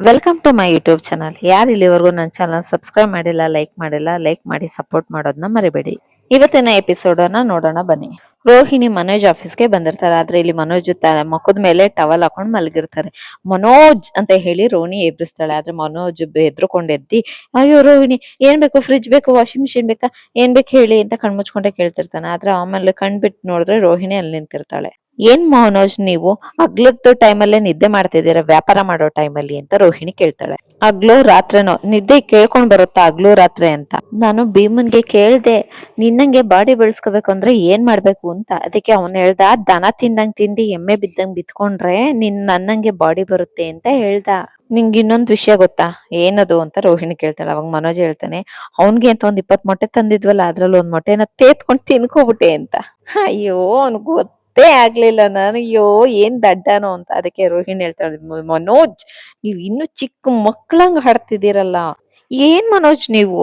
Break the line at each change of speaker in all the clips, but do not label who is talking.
Welcome to my YouTube channel ಯಾರು ಇಲ್ಲಿವರೆಗೂ ನನ್ನ ಚಾನಲ್ ಸಬ್ಸ್ಕ್ರೈಬ್ ಮಾಡಿಲ್ಲ ಲೈಕ್ ಮಾಡಿಲ್ಲ ಲೈಕ್ ಮಾಡಿ ಸಪೋರ್ಟ್ ಮಾಡೋದನ್ನ ಮರಿಬೇಡಿ. ಇವತ್ತಿನ ಎಪಿಸೋಡ್ ಅನ್ನ ನೋಡೋಣ ಬನ್ನಿ. ರೋಹಿಣಿ ಮನೋಜ್ ಆಫೀಸ್ಗೆ ಬಂದಿರ್ತಾರೆ. ಆದ್ರೆ ಇಲ್ಲಿ ಮನೋಜ್ ಮುಖದ ಮೇಲೆ ಟವಲ್ ಹಾಕೊಂಡು ಮಲಗಿರ್ತಾರೆ. ಮನೋಜ್ ಅಂತ ಹೇಳಿ ರೋಹಿಣಿ ಎಬ್ರಿಸ್ತಾಳೆ. ಆದ್ರೆ ಮನೋಜ್ ಎದ್ರುಕೊಂಡು ಎದ್ದಿ ಅಯ್ಯೋ ರೋಹಿಣಿ, ಏನ್ ಬೇಕು? ಫ್ರಿಜ್ ಬೇಕು? ವಾಷಿಂಗ್ ಮಿಷಿನ್ ಬೇಕಾ? ಏನ್ ಬೇಕು ಹೇಳಿ? ಅಂತ ಕಣ್ಮುಚ್ಕೊಂಡೆ ಕೇಳ್ತಿರ್ತಾನೆ. ಆದ್ರೆ ಆಮೇಲೆ ಕಣ್ಬಿಟ್ಟು ನೋಡಿದ್ರೆ ರೋಹಿಣಿ ಅಲ್ಲಿ ನಿಂತಿರ್ತಾಳೆ. ಏನ್ ಮನೋಜ್ ನೀವು ಹಗ್ಲದ್ದು ಟೈಮಲ್ಲೇ ನಿದ್ದೆ ಮಾಡ್ತಿದ್ದೀರಾ? ವ್ಯಾಪಾರ ಮಾಡೋ ಟೈಮಲ್ಲಿ ಅಂತ ರೋಹಿಣಿ ಕೇಳ್ತಾಳೆ. ಹಗ್ಲು ರಾತ್ರಿನೋ, ನಿದ್ದೆ ಕೇಳ್ಕೊಂಡ್ ಬರುತ್ತಾ ಹಗ್ಲು ರಾತ್ರಿ ಅಂತ? ನಾನು ಭೀಮನ್ಗೆ ಕೇಳ್ದೆ, ನಿನ್ನಂಗೆ ಬಾಡಿ ಬೆಳೆಸ್ಕೋಬೇಕು ಅಂದ್ರೆ ಏನ್ ಮಾಡ್ಬೇಕು ಅಂತ? ಅದಕ್ಕೆ ಅವನ್ ಹೇಳ್ದ ದನ ತಿಂದಂಗ್ ತಿಂದಿ, ಎಮ್ಮೆ ಬಿದ್ದಂಗ್ ಬಿತ್ಕೊಂಡ್ರೆ ನಿನ್, ನನ್ನಂಗೆ ಬಾಡಿ ಬರುತ್ತೆ ಅಂತ ಹೇಳ್ದ. ನಿಂಗೆ ಇನ್ನೊಂದ್ ವಿಷಯ ಗೊತ್ತಾ? ಏನದು ಅಂತ ರೋಹಿಣಿ ಕೇಳ್ತಾಳೆ. ಅವಾಗ ಮನೋಜ್ ಹೇಳ್ತಾನೆ, ಅವನ್ಗೆ ಅಂತ ಒಂದ್ ಇಪ್ಪತ್ ಮೊಟ್ಟೆ ತಂದಿದ್ವಲ್ಲ, ಅದ್ರಲ್ಲಿ ಒಂದ್ ಮೊಟ್ಟೆನ ತೇತ್ಕೊಂಡ್ ತಿನ್ಕೋಬಿಟ್ಟೆ ಅಂತ. ಅಯ್ಯೋ, ಅವ್ನಿಗೆ ಗೊತ್ತೇ ಆಗ್ಲಿಲ್ಲ ನಾನು. ಅಯ್ಯೋ, ಏನ್ ದಡ್ಡನೋ ಅಂತ. ಅದಕ್ಕೆ ರೋಹಿಣಿ ಹೇಳ್ತಾಳೆ ಮನೋಜ್, ನೀವ್ ಇನ್ನು ಚಿಕ್ಕ ಮಕ್ಳಂಗ್ ಹಾಡ್ತಿದ್ದೀರಲ್ಲ. ಏನ್ ಮನೋಜ್ ನೀವು?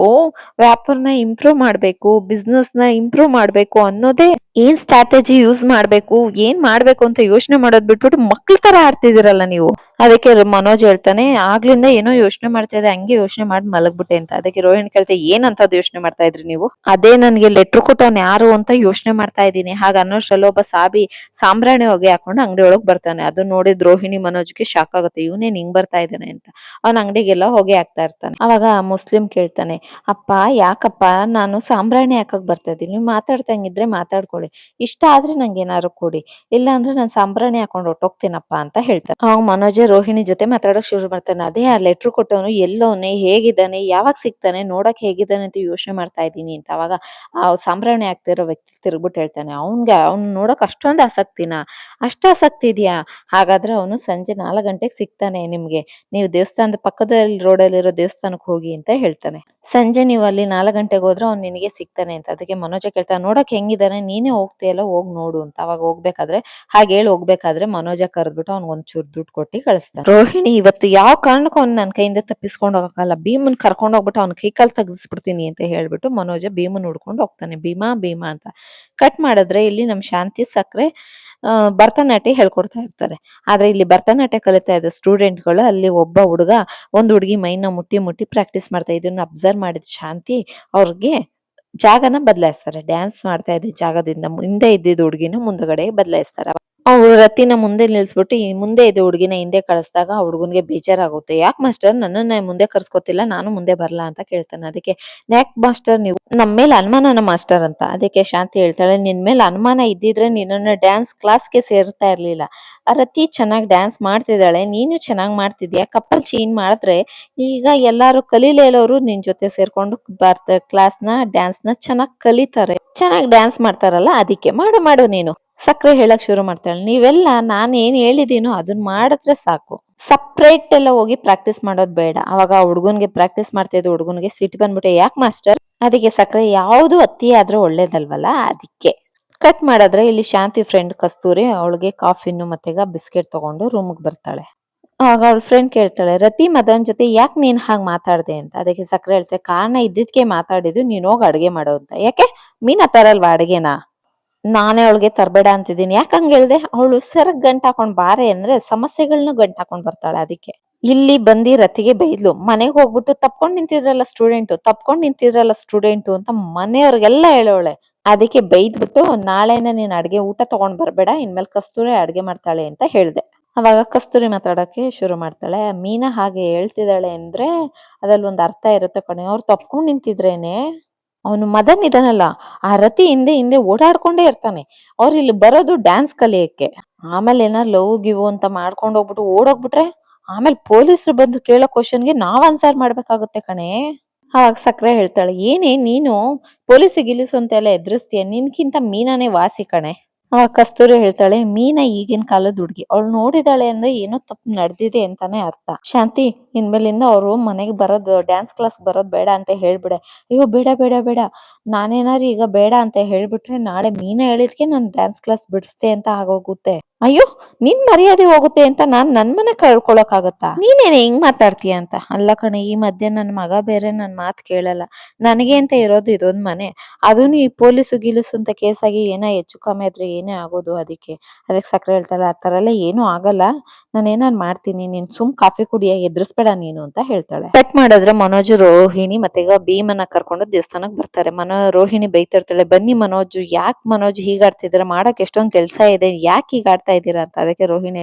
ವ್ಯಾಪಾರನ ಇಂಪ್ರೂವ್ ಮಾಡ್ಬೇಕು ಬಿಸ್ನೆಸ್ನ ಇಂಪ್ರೂವ್ ಮಾಡ್ಬೇಕು ಅನ್ನೋದೇ ಏನ್ ಸ್ಟ್ರಾಟಜಿ ಯೂಸ್ ಮಾಡ್ಬೇಕು, ಏನ್ ಮಾಡ್ಬೇಕು ಅಂತ ಯೋಚನೆ ಮಾಡೋದ್ ಬಿಟ್ಬಿಟ್ಟು ಮಕ್ಳ ತರ ಆಡ್ತಿದಿರಲ್ಲ ನೀವು. ಅದಕ್ಕೆ ಮನೋಜ್ ಹೇಳ್ತಾನೆ, ಆಗ್ಲಿಂದ ಏನೋ ಯೋಚನೆ ಮಾಡ್ತಾ ಇದ್ದೆ ಹಂಗೆ ಯೋಚನೆ ಮಾಡಿ ಮಲಗ್ಬಿಟ್ಟೆ ಅಂತ. ಅದಕ್ಕೆ ರೋಹಿಣಿ ಕೇಳ್ತಾ ಏನಂತದ್ದು ಯೋಚನೆ ಮಾಡ್ತಾ ಇದ್ರಿ ನೀವು? ಅದೇ ನನ್ಗೆ ಲೆಟ್ರ್ ಕೊಟ್ಟವ್ನ್ ಯಾರು ಅಂತ ಯೋಚನೆ ಮಾಡ್ತಾ ಇದ್ದೀನಿ. ಹಾಗ ಅನ್ನೋಷ್ಟ್ರಲ್ಲಿ ಒಬ್ಬ ಸಾಬಿ ಸಾಂಬ್ರಾಣಿ ಹೊಗೆ ಹಾಕೊಂಡು ಅಂಗಡಿ ಒಳಗ್ ಬರ್ತಾನೆ. ಅದನ್ನ ನೋಡಿದ್ ರೋಹಿಣಿ ಮನೋಜ್ಗೆ ಶಾಕ್ ಆಗುತ್ತೆ. ಇವನೇನ್ ಹಿಂಗ್ ಬರ್ತಾ ಇದ್ದಾನೆ ಅಂತ. ಅವನ ಅಂಗಡಿಗೆಲ್ಲ ಹೊಗೆ ಹಾಕ್ತಾ ಇರ್ತಾನೆ. ಅವಾಗ ಮುಸ್ಲಿಂ ಕೇಳ್ತಾನೆ, ಅಪ್ಪ, ಯಾಕಪ್ಪ ನಾನು ಸಾಂಬ್ರಾಣಿ ಹಾಕಕ್ ಬರ್ತಾ ಇದ್ದೀನಿ. ನೀವು ಮಾತಾಡ್ತಂಗಿದ್ರೆ ಮಾತಾಡ್ಕೊಳ್ಳಿ. ಇಷ್ಟ ಆದ್ರೆ ನಂಗೆ ಏನಾದ್ರು ಕೊಡಿ. ಇಲ್ಲ ಅಂದ್ರೆ ನಾನು ಸಾಂಬ್ರಾಣಿ ಹಾಕೊಂಡು ಹೊಟ್ಟೋಗ್ತೀನಪ್ಪ ಅಂತ ಹೇಳ್ತಾರೆ. ಅವಾಗ ಮನೋಜ ರೋಹಿಣಿ ಜೊತೆ ಮಾತಾಡೋಕ್ ಶುರು ಮಾಡ್ತಾನೆ. ಅದೇ ಆ ಲೆಟ್ರ್ ಕೊಟ್ಟವನು ಎಲ್ಲೋನೆ ಹೇಗಿದ್ದಾನೆ, ಯಾವಾಗ ಸಿಗ್ತಾನೆ, ನೋಡಕ್ ಹೇಗಿದ್ದಾನೆ ಅಂತ ಯೋಚನೆ ಮಾಡ್ತಾ ಇದ್ದೀನಿ ಅಂತ ಅವಾಗ ಆ ಸಾಂಬ್ರಾಣಿ ಆಗ್ತಿರೋ ವ್ಯಕ್ತಿ ತಿರುಗ್ಬಿಟ್ಟು ಹೇಳ್ತಾನೆ. ಅವನ್ಗೆ, ಅವ್ನ್ ನೋಡಕ್ ಅಷ್ಟೊಂದು ಆಸಕ್ತಿನಾ? ಅಷ್ಟ ಆಸಕ್ತಿ ಇದೆಯಾ? ಹಾಗಾದ್ರೆ ಅವನು ಸಂಜೆ ನಾಲ್ಕು ಗಂಟೆಗೆ ಸಿಗ್ತಾನೆ ನಿಮ್ಗೆ. ನೀವು ದೇವಸ್ಥಾನದ ಪಕ್ಕದಲ್ಲಿ ರೋಡಲ್ಲಿರೋ ದೇವಸ್ಥಾನಕ್ಕೆ ಹೋಗಿ ಅಂತ ಹೇಳ್ತಾನೆ. ಸಂಜೆ ನೀವು ಅಲ್ಲಿ ನಾಲ್ಕು ಗಂಟೆಗೆ ಹೋದ್ರೆ ಅವ್ನು ನಿನಗೆ ಸಿಗ್ತಾನೆ ಅಂತ. ಅದಕ್ಕೆ ಮನೋಜ ಕೇಳ್ತಾನೆ ನೋಡಕ್ ಹೆಂಗಿದಾನೆ ನೀನೇ ಹೋಗ್ತೀಯಲ್ಲ ಹೋಗ್ ನೋಡು ಅಂತ. ಅವಾಗ ಹೋಗ್ಬೇಕಾದ್ರೆ, ಹಾಗೆ ಹೇಳಿ ಹೋಗ್ಬೇಕಾದ್ರೆ ಮನೋಜ ಕರೆದ್ಬಿಟ್ಟು ಅವ್ನಿಗೆ ಒಂಚೂರು ದುಡ್ಡು ಕೊಟ್ಟು ಕಳಿಸ್ತಾನೆ ರೋಹಿಣಿ, ಇವತ್ತು ಯಾವ ಕಾರಣಕ್ಕೂ ಅವ್ನು ನನ್ನ ಕೈಯಿಂದ ತಪ್ಪಿಸ್ಕೊಂಡು ಹೋಗಕ್ಕಲ್ಲ ಭೀಮನ್ ಕರ್ಕೊಂಡು ಹೋಗ್ಬಿಟ್ಟು ಅವ್ನ ಕೈ ಕಾಲ್ ತೆಗಿಸ್ಬಿಡ್ತೀನಿ ಅಂತ ಹೇಳ್ಬಿಟ್ಟು ಮನೋಜ ಭೀಮನ್ ಹುಡ್ಕೊಂಡು ಹೋಗ್ತಾನೆ. ಭೀಮಾ ಭೀಮಾ ಅಂತ. ಕಟ್ ಮಾಡಿದ್ರೆ ಇಲ್ಲಿ ನಮ್ ಶಾಂತಿ ಸಕ್ರೆ ಭರತನಾಟ್ಯ ಹೇಳ್ಕೊಡ್ತಾ ಇರ್ತಾರೆ. ಆದ್ರೆ ಇಲ್ಲಿ ಭರತನಾಟ್ಯ ಕಲಿತಾ ಇದ್ದ ಸ್ಟೂಡೆಂಟ್ಗಳು ಅಲ್ಲಿ ಒಬ್ಬ ಹುಡುಗ, ಒಂದು ಹುಡುಗಿ ಮೈನ ಮುಟ್ಟಿ ಮುಟ್ಟಿ ಪ್ರಾಕ್ಟೀಸ್ ಮಾಡ್ತಾ ಇದನ್ನ ಅಬ್ಸರ್ವ್ ಮಾಡಿದ ಶಾಂತಿ ಅವ್ರಿಗೆ ಜಾಗನ ಬದಲಾಯಿಸ್ತಾರೆ. ಡ್ಯಾನ್ಸ್ ಮಾಡ್ತಾ ಇದ್ದ ಜಾಗದಿಂದ ಮುಂದೆ ಇದ್ದಿದ್ದ ಹುಡುಗಿನ ಮುಂದಗಡೆ ಬದಲಾಯಿಸ್ತಾರೆ. ಅವ್ರು ರತಿನ ಮುಂದೆ ನಿಲ್ಸ್ಬಿಟ್ಟು ಮುಂದೆ ಇದೆ ಹುಡುಗಿನ ಹಿಂದೆ ಕಳಿಸಿದಾಗ ಆ ಹುಡುಗನ್ಗೆ ಬೇಜಾರಾಗುತ್ತೆ. ಯಾಕೆ ಮಾಸ್ಟರ್? ನನ್ನನ್ನ ಮುಂದೆ ಕರ್ಸ್ಕೊತಿಲ್ಲ, ನಾನು ಮುಂದೆ ಬರಲ್ಲ ಅಂತ ಕೇಳ್ತಾನೆ. ಅದಕ್ಕೆ, ಯಾಕ್ ಮಾಸ್ಟರ್ ನೀವು? ನಮ್ಮ ಮೇಲೆ ಅನುಮಾನನ ಮಾಸ್ಟರ್ ಅಂತ. ಅದಕ್ಕೆ ಶಾಂತಿ ಹೇಳ್ತಾಳೆ, ನಿನ್ ಮೇಲೆ ಅನುಮಾನ ಇದ್ದಿದ್ರೆ ನಿನ್ನನ್ನ ಡ್ಯಾನ್ಸ್ ಕ್ಲಾಸ್ಗೆ ಸೇರ್ತಾ ಇರ್ಲಿಲ್ಲ. ಆ ರತಿ ಚೆನ್ನಾಗಿ ಡ್ಯಾನ್ಸ್ ಮಾಡ್ತಿದ್ದಾಳೆ, ನೀನು ಚೆನ್ನಾಗಿ ಮಾಡ್ತಿದ್ಯಾ? ಕಪ್ಪಲ್ ಚೇಂಜ್ ಮಾಡಿದ್ರೆ ಈಗ ಎಲ್ಲಾರು ಕಲೀಲೇಲೋರು ನಿನ್ ಜೊತೆ ಸೇರ್ಕೊಂಡು ಬರ್ತ ಕ್ಲಾಸ್ನ ಡ್ಯಾನ್ಸ್ನ ಚೆನ್ನಾಗಿ ಕಲಿತಾರೆ. ಚೆನ್ನಾಗಿ ಡ್ಯಾನ್ಸ್ ಮಾಡ್ತಾರಲ್ಲ, ಅದಕ್ಕೆ ಮಾಡು ಮಾಡು ನೀನು. ಸಕ್ರೆ ಹೇಳಕ್ ಶುರು ಮಾಡ್ತಾಳೆ. ನೀವೆಲ್ಲ ನಾನು ಏನ್ ಹೇಳಿದೀನೋ ಅದನ್ನ ಮಾಡಿದ್ರೆ ಸಾಕು. ಸಪ್ರೇಟ್ ಎಲ್ಲ ಹೋಗಿ ಪ್ರಾಕ್ಟೀಸ್ ಮಾಡೋದ್ ಬೇಡ. ಅವಾಗ ಹುಡುಗನ್ಗೆ ಪ್ರಾಕ್ಟೀಸ್ ಮಾಡ್ತಾ ಇದ್ದ ಹುಡುಗನ್ಗೆ ಸಿಟ್ಟು ಬಂದ್ಬಿಟ್ಟೆ, ಯಾಕೆ ಮಾಸ್ಟರ್ ಅದಕ್ಕೆ ಸಕ್ಕರೆ ಯಾವ್ದು ಅತಿ ಆದ್ರೂ ಒಳ್ಳೇದಲ್ವಲ್ಲ, ಅದಕ್ಕೆ. ಕಟ್ ಮಾಡಿದ್ರೆ ಇಲ್ಲಿ ಶಾಂತಿ ಫ್ರೆಂಡ್ ಕಸ್ತೂರಿ ಅವಳಿಗೆ ಕಾಫಿನು ಮತ್ತೆ ಬಿಸ್ಕೆಟ್ ತಗೊಂಡು ರೂಮ್ಗೆ ಬರ್ತಾಳೆ. ಆಗ ಅವಳ ಫ್ರೆಂಡ್ ಕೇಳ್ತಾಳೆ, ರತಿ, ಮದನ್ ಜೊತೆ ಯಾಕೆ ನೀನ್ ಹಾಗೆ ಮಾತಾಡ್ದೆ ಅಂತ? ಅದಕ್ಕೆ ಸಕ್ಕರೆ ಹೇಳ್ತಾಳೆ, ಕಾರಣ ಇದ್ದಿದ್ಕೆ ಮಾತಾಡಿದ್ದು ನೀನು ಹೋಗಿ ಅಡುಗೆ ಮಾಡೋ ಅಂತ. ಯಾಕೆ? ಮೀನಾ ತರಲ್ವಾ ಅಡ್ಗೆನಾ? ನಾನೇ ಅವಳಿಗೆ ತರಬೇಡ ಅಂತಿದ್ದೀನಿ. ಯಾಕೆ ಹಂಗ ಹೇಳ್ದೆ? ಅವಳು ಸೆರಗ್ ಗಂಟು ಹಾಕೊಂಡ್ ಬಾರೆ ಅಂದ್ರೆ ಸಮಸ್ಯೆಗಳನ್ನ ಗಂಟು ಹಾಕೊಂಡ್ ಬರ್ತಾಳೆ ಅದಕ್ಕೆ. ಇಲ್ಲಿ ಬಂದಿ ರತಿಗೆ ಬೈದ್ಲು, ಮನೆಗೆ ಹೋಗ್ಬಿಟ್ಟು ತಪ್ಕೊಂಡು ನಿಂತಿದ್ರಲ್ಲ ಸ್ಟೂಡೆಂಟ್, ತಪ್ಕೊಂಡು ನಿಂತಿದ್ರಲ್ಲ ಸ್ಟೂಡೆಂಟ್ ಅಂತ ಮನೆಯವ್ರಿಗೆಲ್ಲ ಹೇಳೋಳೆ. ಅದಕ್ಕೆ ಬೈದ್ಬಿಟ್ಟು, ನಾಳೆನ ನೀನು ಅಡುಗೆ ಊಟ ತಗೊಂಡ್ ಬರ್ಬೇಡ, ಇನ್ಮೇಲೆ ಕಸ್ತೂರಿ ಅಡುಗೆ ಮಾಡ್ತಾಳೆ ಅಂತ ಹೇಳ್ದೆ. ಅವಾಗ ಕಸ್ತೂರಿ ಮಾತಾಡೋಕ್ಕೆ ಶುರು ಮಾಡ್ತಾಳೆ. ಮೀನಾ ಹಾಗೆ ಹೇಳ್ತಿದ್ದಾಳೆ ಅಂದ್ರೆ ಅದರಲ್ಲಿ ಒಂದು ಅರ್ಥ ಇರುತ್ತೆ ಕಣೆ, ಅವ್ರು ತಪ್ಕೊಂಡು ನಿಂತಿದ್ರೇನೆ? ಅವನು ಮದನ್ ಇದನಲ್ಲ, ಆ ರತಿ ಹಿಂದೆ ಹಿಂದೆ ಓಡಾಡ್ಕೊಂಡೇ ಇರ್ತಾನೆ. ಅವ್ರು ಇಲ್ಲಿ ಬರೋದು ಡ್ಯಾನ್ಸ್ ಕಲಿಯಕ್ಕೆ. ಆಮೇಲೆ ಏನೋ ಲವ್, ಗಿವು ಅಂತ ಮಾಡ್ಕೊಂಡು ಹೋಗ್ಬಿಟ್ಟು ಓಡೋಗ್ಬಿಟ್ರೆ, ಆಮೇಲೆ ಪೊಲೀಸರು ಬಂದು ಕೇಳೋ ಕ್ವಶನ್ಗೆ ನಾವ್ ಆನ್ಸರ್ ಮಾಡ್ಬೇಕಾಗುತ್ತೆ ಕಣೆ. ಅವಾಗ ಸಕ್ರೆ ಹೇಳ್ತಾಳೆ, ಏನೇ ನೀನು ಪೊಲೀಸ್ ಗಿಲೀಸು ಅಂತೆಲ್ಲ ಎದುರಿಸ್ತೀಯ? ನಿನ್ಕಿಂತ ಮೀನಾನೇ ವಾಸಿ ಕಣೆ. ಅವಾಗ ಕಸ್ತೂರಿ ಹೇಳ್ತಾಳೆ, ಮೀನಾ ಈಗಿನ ಕಾಲದ ಹುಡುಗಿ. ಅವಳು ನೋಡಿದಾಳೆ ಅಂದ್ರೆ ಏನೋ ತಪ್ಪು ನಡೆದಿದೆ ಅಂತಾನೆ ಅರ್ಥ. ಶಾಂತಿ, ಇನ್ಮೇಲಿಂದ ಅವ್ರು ಮನೆಗೆ ಬರೋದು ಡ್ಯಾನ್ಸ್ ಕ್ಲಾಸ್ ಬರೋದು ಬೇಡ ಅಂತ ಹೇಳ್ಬಿಡೆ. ಅಯ್ಯೋ, ಬೇಡ ಬೇಡ ಬೇಡ. ನಾನೇನಾರು ಈಗ ಬೇಡ ಅಂತ ಹೇಳ್ಬಿಟ್ರೆ ನಾಳೆ ಮೀನಾ ಹೇಳಿದ್ಕೆ ನಾನು ಡ್ಯಾನ್ಸ್ ಕ್ಲಾಸ್ ಬಿಡಿಸ್ತೆ ಅಂತ ಆಗೋಗುತ್ತೆ. ಅಯ್ಯೋ, ನಿನ್ ಮರ್ಯಾದೆ ಹೋಗುತ್ತೆ ಅಂತ ನಾನ್ ನನ್ ಮನೆ ಕಳ್ಕೊಳಕ್ ಆಗತ್ತಾ ನೀನೇನೆ ಹಿಂಗ್ ಮಾತಾಡ್ತೀಯ ಅಂತ? ಅಲ್ಲ ಕಣೆ, ಈ ಮಧ್ಯೆ ನನ್ ಮಗ ಬೇರೆ ನನ್ ಮಾತ್ ಕೇಳಲ್ಲ. ನನಗೆ ಅಂತ ಇರೋದು ಇದೊಂದ್ ಮನೆ. ಅದನ್ನು ಈ ಪೊಲೀಸು ಗಿಲಿಸು ಅಂತ ಕೇಸಾಗಿ ಏನ ಹೆಚ್ಚು ಕಮ್ಮಿ ಆದ್ರೆ ಏನೇ ಆಗೋದು ಅದಕ್ಕೆ. ಅದಕ್ಕೆ ಸಕ್ಕರೆ ಹೇಳ್ತಾಳೆ ಆ ಥರ ಎಲ್ಲ ಏನೂ ಆಗಲ್ಲ. ನಾನು ಏನಾರು ಮಾಡ್ತೀನಿ, ನೀನ್ ಸುಮ್ ಕಾಫಿ ಕುಡಿಯ ಎದ್ರಿಸ್ಬೇಡ ನೀನು ಅಂತ ಹೇಳ್ತಾಳೆ. ಕಟ್ ಮಾಡಿದ್ರೆ ಮನೋಜ್, ರೋಹಿಣಿ ಮತ್ತೆ ಈಗ ಭೀಮನ ಕರ್ಕೊಂಡು ದೇವಸ್ಥಾನಕ್ ಬರ್ತಾರೆ. ಮನೋ, ರೋಹಿಣಿ ಬೈತಿರ್ತಾಳೆ, ಬನ್ನಿ ಮನೋಜ್, ಯಾಕ್ ಮನೋಜ್ ಹೀಗಾಡ್ತಿದ್ದೀರಾ ಮಾಡಕ್ಕೆ ಎಷ್ಟೊಂದು ಕೆಲಸ ಇದೆ, ಯಾಕೆ ಹೀಗಾಡ್ತಾ ಇದ್ದೀರಾ ಅಂತ. ಅದಕ್ಕೆ ರೋಹಿಣಿ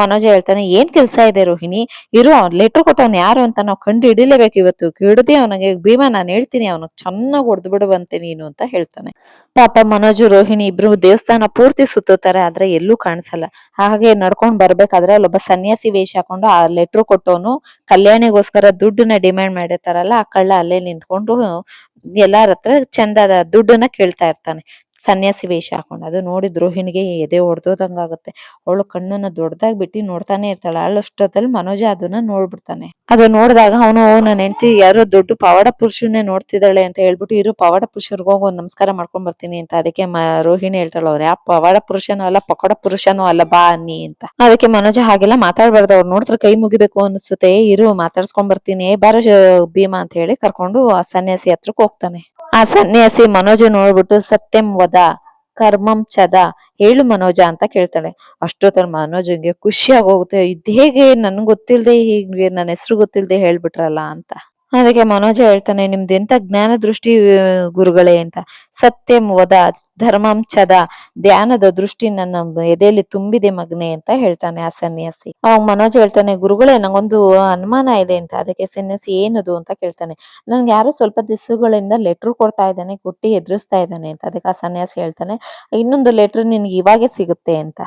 ಮನೋಜ್ ಹೇಳ್ತಾನೆ, ಏನ್ ಕೆಲಸ ಇದೆ ರೋಹಿಣಿ? ಇರೋ ಲೆಟರ್ ಕೊಟ್ಟವ್ನು ಯಾರು ಅಂತ ನಾವು ಕಂಡು ಹಿಡಿಲೇಬೇಕು ಇವತ್ತು. ಕಿಡದೆ ಅವನಿಗೆ, ಭೀಮ ನಾನು ಹೇಳ್ತೀನಿ, ಅವನಿಗೆ ಚೆನ್ನಾಗಿ ಹೊಡೆದು ಬಿಡುವಂತೆ ನೀನು, ಅಂತ ಹೇಳ್ತಾನೆ. ಪಾಪ ಮನೋಜು, ರೋಹಿಣಿ ಇಬ್ರು ದೇವಸ್ಥಾನ ಪೂರ್ತಿ ಸುತ್ತುತ್ತಾರೆ, ಆದ್ರೆ ಎಲ್ಲೂ ಕಾಣಿಸಲ್ಲ. ಹಾಗೆ ನಡ್ಕೊಂಡ್ ಬರ್ಬೇಕಾದ್ರೆ ಅಲ್ಲೊಬ್ಬ ಸನ್ಯಾಸಿ ವೇಷ ಹಾಕೊಂಡು ಆ ಲೆಟರ್ ಕೊಟ್ಟವನು ಕಲ್ಯಾಣಿಗೋಸ್ಕರ ದುಡ್ಡನ್ನ ಡಿಮ್ಯಾಂಡ್ ಮಾಡಿರ್ತಾರಲ್ಲ, ಆ ಕಳ್ಳ ಅಲ್ಲೇ ನಿಂತ್ಕೊಂಡು ಎಲ್ಲಾರ ಹತ್ರ ಚಂದದ ದುಡ್ಡನ್ನ ಕೇಳ್ತಾ ಇರ್ತಾನೆ. ಸನ್ಯಾಸಿ ವೇಷ ಹಾಕೊಂಡು ಅದು ನೋಡಿ ದ್ರೋಹಿಣಿಗೆ ಎದೆ ಹೊಡೆದೋದಂಗಾಗುತ್ತೆ ಅವಳು ಕಣ್ಣನ್ನ ದೊಡ್ಡದಾಗಿ ಬಿಟ್ಟು ನೋಡ್ತಾನೆ ಇರ್ತಾಳೆ. ಅಷ್ಟೊತ್ತಲ್ಲಿ ಮನೋಜ ಅದನ್ನ ನೋಡ್ಬಿಡ್ತಾನೆ. ಅದು ನೋಡಿದಾಗ ಅವನು ನನ್ನ ಹೆಂಡತಿ ಯಾರೋ ದೊಡ್ಡ ಪವಾಡ ಪುರುಷನೇ ನೋಡ್ತಿದ್ದಾಳೆ ಅಂತ ಹೇಳ್ಬಿಟ್ಟು, ಇರು, ಪವಾಡ ಹೋಗಿ, ಒಂದ್ ನಮಸ್ಕಾರ ಮಾಡ್ಕೊಂಡ್ ಬರ್ತೀನಿ ಅಂತ ಅದಕ್ಕೆ ರೋಹಿಣಿ ಹೇಳ್ತಾಳೆ. ಅವ್ರು ಯಾವ ಪವಾಡ ಪುರುಷನೂ ಅಲ್ಲ, ಪಕೋಡ ಪುರುಷನೂ ಅಲ್ಲ, ಬಾ ಅನ್ನಿ ಅಂತ. ಅದಕ್ಕೆ ಮನೋಜ ಹಾಗೆಲ್ಲ ಮಾತಾಡ್ಬಾರ್ದು. ಅವ್ರು ನೋಡಿದ್ರೆ ಕೈ ಮುಗಿಬೇಕು ಅನ್ಸುತ್ತೆ. ಇರು, ಮಾತಾಡ್ಸ್ಕೊಂಡ್ ಬರ್ತೀನಿ. ಬಾರ ಭೀಮಾ ಅಂತ ಹೇಳಿ ಕರ್ಕೊಂಡು ಆ ಸನ್ಯಾಸಿ ಹತ್ರಕ್ಕೆ ಹೋಗ್ತಾನೆ. ಆ ಸನ್ಯಾಸಿ ಮನೋಜ ನೋಡ್ಬಿಟ್ಟು, ಸತ್ಯಂ ವದ, ಕರ್ಮಂ ಚದ ಹೇಳು ಮನೋಜ ಅಂತ ಕೇಳ್ತಾಳೆ. ಅಷ್ಟೊತ್ತರ ಮನೋಜಂಗೆ ಖುಷಿಯಾಗಿ ಹೋಗುತ್ತೆ. ಇದ್ ಹೇಗೆ ನನ್ಗೆ ಗೊತ್ತಿಲ್ದೆ ಹೀಗೆ ನನ್ನ ಹೆಸರು ಗೊತ್ತಿಲ್ದೆ ಹೇಳ್ಬಿಟ್ರಲ್ಲ ಅಂತ. ಅದಕ್ಕೆ ಮನೋಜ ಹೇಳ್ತಾನೆ, ನಿಮ್ದು ಎಂತ ಜ್ಞಾನ ದೃಷ್ಟಿ ಗುರುಗಳೇ ಅಂತ. ಸತ್ಯಂ ವದ, ಧರ್ಮಂ ಚದ ಧ್ಯಾನದ ದೃಷ್ಟಿ ನನ್ನ ಎದೆಯಲ್ಲಿ ತುಂಬಿದೆ ಮಗ್ನೆ ಅಂತ ಹೇಳ್ತಾನೆ ಆ ಸನ್ಯಾಸಿ. ಅವಾಗ ಮನೋಜ್ ಹೇಳ್ತಾನೆ, ಗುರುಗಳೇ, ನಂಗೊಂದು ಅನುಮಾನ ಇದೆ ಅಂತ. ಅದಕ್ಕೆ ಸನ್ಯಾಸಿ ಏನದು ಅಂತ ಕೇಳ್ತಾನೆ. ನನ್ಗೆ ಯಾರು ಸ್ವಲ್ಪ ದಿವಸಗಳಿಂದ ಲೆಟರ್ ಕೊಡ್ತಾ ಇದ್ದಾನೆ, ಕೊಟ್ಟಿ ಎದುರಿಸ್ತಾ ಇದ್ದಾನೆ ಅಂತ. ಅದಕ್ಕೆ ಆ ಸನ್ಯಾಸಿ ಹೇಳ್ತಾನೆ, ಇನ್ನೊಂದು ಲೆಟರ್ ನಿನ್ಗೆ ಇವಾಗೆ ಸಿಗುತ್ತೆ ಅಂತ.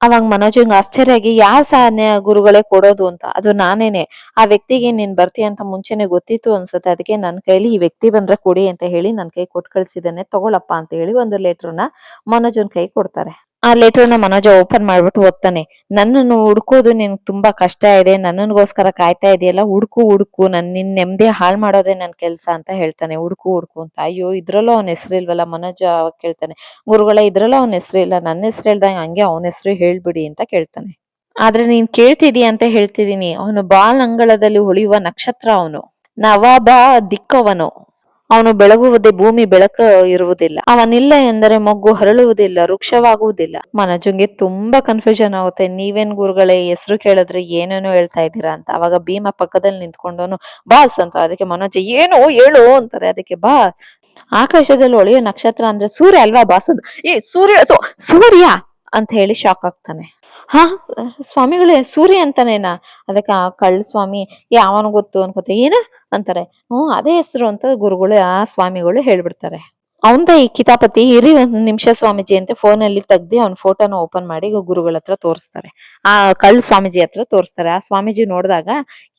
ಅವಾಗ ಮನೋಜಂಗ್ ಆಶ್ಚರ್ಯ ಆಗಿ ಯಾವ ಸಾನ್ಯ ಗುರುಗಳೇ ಕೊಡೋದು ಅಂತ? ಅದು ನಾನೇನೆ. ಆ ವ್ಯಕ್ತಿಗೆ ನೀನ್ ಬರ್ತೀಯ ಅಂತ ಮುಂಚೆನೆ ಗೊತ್ತಿತ್ತು ಅನ್ಸುತ್ತೆ. ಅದಕ್ಕೆ ನನ್ ಕೈಲಿ ಈ ವ್ಯಕ್ತಿ ಬಂದ್ರೆ ಕೊಡಿ ಅಂತ ಹೇಳಿ ನನ್ ಕೈ ಕೊಟ್ಟು ಕಳ್ಸಿದ್ದಾನೆ. ತಗೊಳಪ್ಪ ಅಂತ ಹೇಳಿ ಒಂದು ಲೆಟರ್ನ ಮನೋಜನ್ ಕೈ ಕೊಡ್ತಾರೆ. ಆ ಲೆಟರ್ನ ಮನೋಜ ಓಪನ್ ಮಾಡ್ಬಿಟ್ಟು ಓದ್ತಾನೆ. ನನ್ನನ್ನು ಹುಡ್ಕೋದು ನಿನ್ ತುಂಬಾ ಕಷ್ಟ ಇದೆ, ನನ್ನನ್ಗೋಸ್ಕರ ಕಾಯ್ತಾ ಇದೆಯಲ್ಲ, ಹುಡುಕು ಹುಡುಕು, ನನ್ ನಿನ್ ನೆಮ್ಮದಿ ಹಾಳ್ ಮಾಡೋದೇ ನನ್ ಕೆಲ್ಸ ಅಂತ ಹೇಳ್ತಾನೆ. ಹುಡುಕು ಹುಡುಕು ಅಂತ. ಅಯ್ಯೋ, ಇದ್ರಲ್ಲೂ ಅವನ ಹೆಸರಿಲ್ವಲ್ಲ ಮನೋಜ ಅವಾಗ ಕೇಳ್ತಾನೆ. ಗುರುಗಳ, ಇದ್ರಲ್ಲೂ ಅವನ ಇಲ್ಲ. ನನ್ನ ಹೆಸರು ಹೇಳ್ದಂಗೆ ಹಂಗೆ ಅವನ ಹೆಸರು ಹೇಳ್ಬಿಡಿ ಅಂತ ಕೇಳ್ತಾನೆ. ಆದ್ರೆ ನೀನ್ ಕೇಳ್ತಿದಿ ಅಂತ ಹೇಳ್ತಿದೀನಿ ಅವನು ಬಾಲ್ ಅಂಗಳದಲ್ಲಿ ಉಳಿಯುವ ನಕ್ಷತ್ರ ಅವನು. ನವಾಬ ದಿಕ್ಕವನು. ಅವನು ಬೆಳಗುವುದೇ ಭೂಮಿ ಬೆಳಕು ಇರುವುದಿಲ್ಲ. ಅವನಿಲ್ಲ ಎಂದರೆ ಮೊಗ್ಗು ಹರಳುವುದಿಲ್ಲ, ವೃಕ್ಷವಾಗುವುದಿಲ್ಲ. ಮನಜುಂಗೆ ತುಂಬಾ ಕನ್ಫ್ಯೂಷನ್ ಆಗುತ್ತೆ. ನೀವೇನ್ ಗುರುಗಳೇ, ಹೆಸರು ಕೇಳಿದ್ರೆ ಏನೇನೋ ಹೇಳ್ತಾ ಇದ್ದೀರಾ ಅಂತ. ಅವಾಗ ಭೀಮ ಪಕ್ಕದಲ್ಲಿ ನಿಂತ್ಕೊಂಡವನು, ಬಾಸ್ ಅಂತ. ಅದಕ್ಕೆ ಮನೋಜ, ಏನು? ಹೇಳು ಅಂತಾರೆ. ಅದಕ್ಕೆ ಬಾ ಆಕಾಶದಲ್ಲಿ ಒಳೆಯೋ ನಕ್ಷತ್ರ ಅಂದ್ರೆ ಸೂರ್ಯ ಅಲ್ವಾ ಬಾಸ್? ಅಂತ ಏ, ಸೂರ್ಯ ಸೂರ್ಯ ಅಂತ ಹೇಳಿ ಶಾಕ್ ಆಗ್ತಾನೆ. ಹಾ, ಸ್ವಾಮಿಗಳೇ ಸೂರ್ಯ ಅಂತಾನೇನ ಅದಕ್ಕೆ ಆ ಕಳ್ಳ ಸ್ವಾಮಿ ಯಾವನ ಗೊತ್ತು ಅನ್ಕೋತ. ಏನ? ಅಂತಾರೆ. ಹ್ಮ್ ಅದೇ ಹೆಸರು ಅಂತ ಗುರುಗಳು, ಆ ಸ್ವಾಮಿಗಳು ಹೇಳ್ಬಿಡ್ತಾರೆ. ಅವಂದ ಈ ಕಿತಾಪತಿ ಇರಿ ಒಂದು ನಿಮಿಷ ಸ್ವಾಮೀಜಿ ಅಂತ ಫೋನ್ ಅಲ್ಲಿ ತೆಗ್ದಿ ಅವ್ನ ಫೋಟೋನ ಓಪನ್ ಮಾಡಿ ಗುರುಗಳ ಹತ್ರ ತೋರಿಸ್ತಾರೆ. ಆ ಕಳ್ಳ ಸ್ವಾಮೀಜಿ ಹತ್ರ ತೋರಿಸ್ತಾರೆ. ಆ ಸ್ವಾಮೀಜಿ ನೋಡಿದಾಗ,